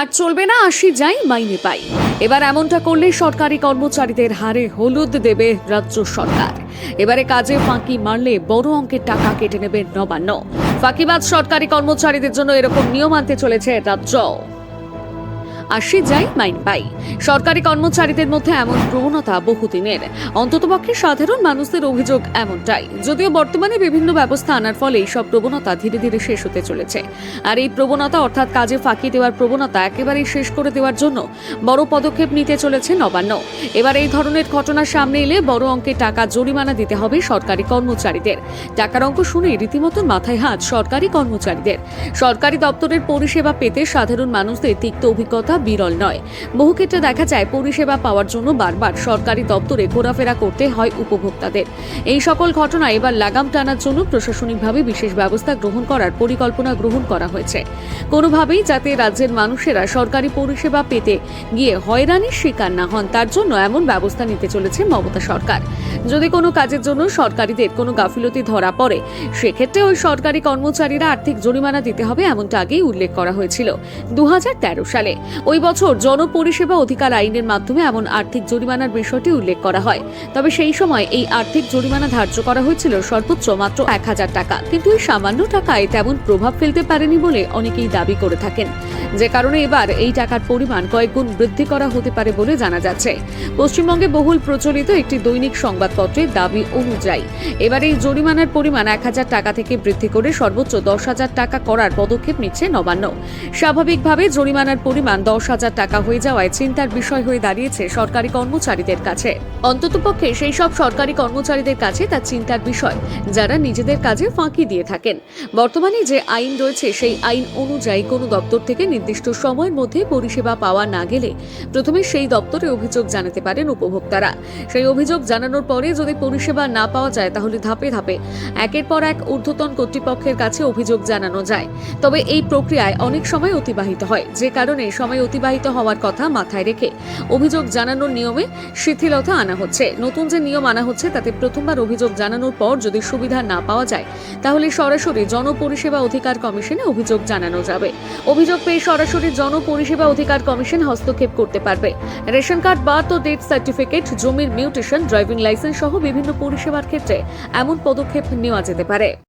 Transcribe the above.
আর চলবে না, আসি যাই, মাইনে পাই। এবার এমনটা করলে সরকারি কর্মচারীদের হারে হলুদ দেবে রাজ্য সরকার। এবারে কাজে ফাঁকি মারলে বড় অঙ্কের টাকা কেটে নেবে নবান্ন। ফাঁকিবাদ সরকারি কর্মচারীদের জন্য এরকম নিয়ম আনতে চলেছে রাজ্য। আসি যাই মাইন পাই। সরকারি কর্মচারীদের মধ্যে এমন প্রবণতা বহুদিনের। অন্ততপক্ষে সাধারণ মানুষদের অভিযোগ এমনটাই। যদিও বর্তমানে বিভিন্ন ব্যবস্থা আনার ফলে এইসব প্রবণতা ধীরে ধীরে শেষ হতে চলেছে। আর এই প্রবণতা অর্থাৎ কাজে ফাঁকি দেওয়ার প্রবণতা একেবারেই শেষ করে দেওয়ার জন্য বড় পদক্ষেপ নিতে চলেছে নবান্ন। এবার এই ধরনের ঘটনা সামনে এলে বড় অঙ্কের টাকা জরিমানা দিতে হবে সরকারি কর্মচারীদের। টাকার অঙ্ক শুনে রীতিমতন মাথায় হাত সরকারি কর্মচারীদের। সরকারি দপ্তরের পরিষেবা পেতে সাধারণ মানুষদের তিক্ত অভিজ্ঞতা বিরল নয়। বহু ক্ষেত্রে দেখা যায়, পরিষেবা পাওয়ার জন্য বারবার সরকারি দপ্তরে ঘোরাফেরা করতে হয় উপভোক্তাদের। এই সকল ঘটনা এবার লাগাম টানার জন্য প্রশাসনিকভাবে বিশেষ ব্যবস্থা গ্রহণ করার পরিকল্পনা গ্রহণ করা হয়েছে। কোনোভাবেই যাতে রাজ্যের মানুষেরা সরকারি পরিষেবা পেতে গিয়ে হয়রানির শিকার না হন, তার জন্য এমন ব্যবস্থা নিতে চলেছে মমতা সরকার। যদি কোনো কাজের জন্য সরকারিদের কোনো গাফিলতি ধরা পড়ে, সেক্ষেত্রে ওই সরকারি কর্মচারীরা আর্থিক জরিমানা দিতে হবে এমনটা আগেই উল্লেখ করা হয়েছিল। দু হাজার তেরো সালে। ওই বছর জনপরিষেবা অধিকার আইনের মাধ্যমে এমন আর্থিক জরিমানার বিষয়টি উল্লেখ করা হয়। তবে সেই সময় এই আর্থিক জরিমানা ধার্য করা হয়েছিল সর্বোচ্চ মাত্র এক হাজার টাকা। কিন্তু এই সামান্য টাকায় তেমন প্রভাব ফেলতে পারেনি বলে অনেকেই দাবি করে থাকেন। যে কারণে এবার এই টাকার পরিমাণ কয়েকগুণ বৃদ্ধি করা হতে পারে বলে জানা যাচ্ছে। পশ্চিমবঙ্গে বহুল প্রচলিত একটি দৈনিক সংবাদপত্রের দাবি অনুযায়ী, এবার এই জরিমানার পরিমাণ এক হাজার টাকা থেকে বৃদ্ধি করে সর্বোচ্চ দশ হাজার টাকা করার পদক্ষেপ নিচ্ছে নবান্ন। স্বাভাবিকভাবে জরিমানার পরিমাণ দশ হাজার টাকা হয়ে যাওয়ায় চিন্তার বিষয় হয়ে দাঁড়িয়েছে সরকারি কর্মচারীদের কাছে। অন্ততপক্ষে সেই সব সরকারি কর্মচারীদের কাছে তা চিন্তার বিষয়, যারা নিজেদের কাজে ফাঁকি দিয়ে থাকেন। বর্তমানে যে আইন রয়েছে, সেই আইন অনুযায়ী কোনো দপ্তর থেকে নির্দিষ্ট সময়ের মধ্যে পরিষেবা পাওয়া না গেলে প্রথমে সেই দপ্তরে অভিযোগ জানাতে পারেন উপভোক্তারা। সেই অভিযোগ জানানোর পরে যদি পরিষেবা না পাওয়া যায়, তাহলে ধাপে ধাপে, একের পর এক ঊর্ধ্বতন কর্তৃপক্ষের কাছে অভিযোগ জানানো যায়। তবে এই প্রক্রিয়ায় অনেক সময় অতিবাহিত হয়, যে কারণে সময় অতিবাহিত হওয়ার কথা মাথায় রেখে অভিযোগ জানানোর নিয়মে শিথিলতা আনা হচ্ছে। নতুন যে নিয়ম আনা হচ্ছে, তাতে প্রথমবার অভিযোগ জানানোর পর যদি সুবিধা না পাওয়া যায়, তাহলে সরাসরি জনপরিষেবা অধিকার কমিশনে অভিযোগ জানানো যাবে। অভিযোগ পেয়ে সরাসরি জনপরিষেবা অধিকার কমিশন হস্তক্ষেপ করতে পারবে। রেশন কার্ড বার্থ ও ডেথ সার্টিফিকেট, জমির মিউটেশন, ড্রাইভিং লাইসেন্স সহ বিভিন্ন পরিষেবার ক্ষেত্রে এমন পদক্ষেপ নেওয়া যেতে পারে।